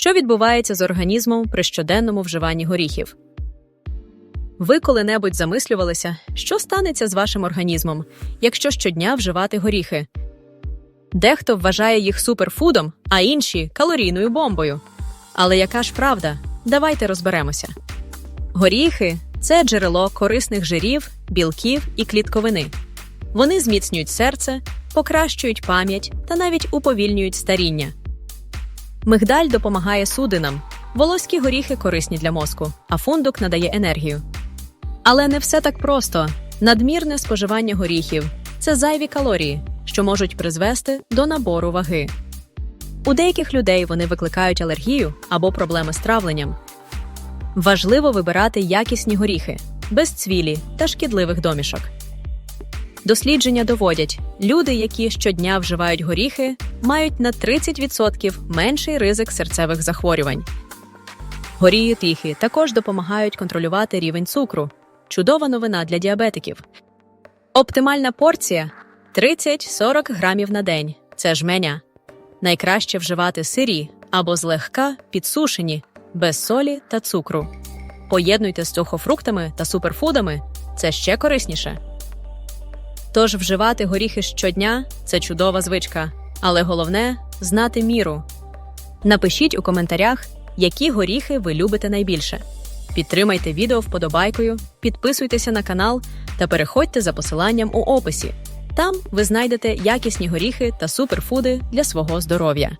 Що відбувається з організмом при щоденному вживанні горіхів? Ви коли-небудь замислювалися, що станеться з вашим організмом, якщо щодня вживати горіхи? Дехто вважає їх суперфудом, а інші калорійною бомбою. Але яка ж правда? Давайте розберемося. Горіхи це джерело корисних жирів, білків і клітковини. Вони зміцнюють серце, покращують пам'ять та навіть уповільнюють старіння. Мигдаль допомагає судинам, волоські горіхи корисні для мозку, а фундук надає енергію. Але не все так просто. Надмірне споживання горіхів це зайві калорії, що можуть призвести до набору ваги. У деяких людей вони викликають алергію або проблеми з травленням. Важливо вибирати якісні горіхи, без цвілі та шкідливих домішок. Дослідження доводять, люди, які щодня вживають горіхи, мають на 30% менший ризик серцевих захворювань. Горії тихі також допомагають контролювати рівень цукру. Чудова новина для діабетиків. Оптимальна порція 30-40 грамів на день. Це жменя. Найкраще вживати сирі або злегка підсушені, без солі та цукру. Поєднуйте з сухофруктами та суперфудами це ще корисніше. Тож вживати горіхи щодня це чудова звичка, але головне знати міру. Напишіть у коментарях, які горіхи ви любите найбільше. Підтримайте відео вподобайкою, підписуйтеся на канал та переходьте за посиланням у описі. Там ви знайдете якісні горіхи та суперфуди для свого здоров'я.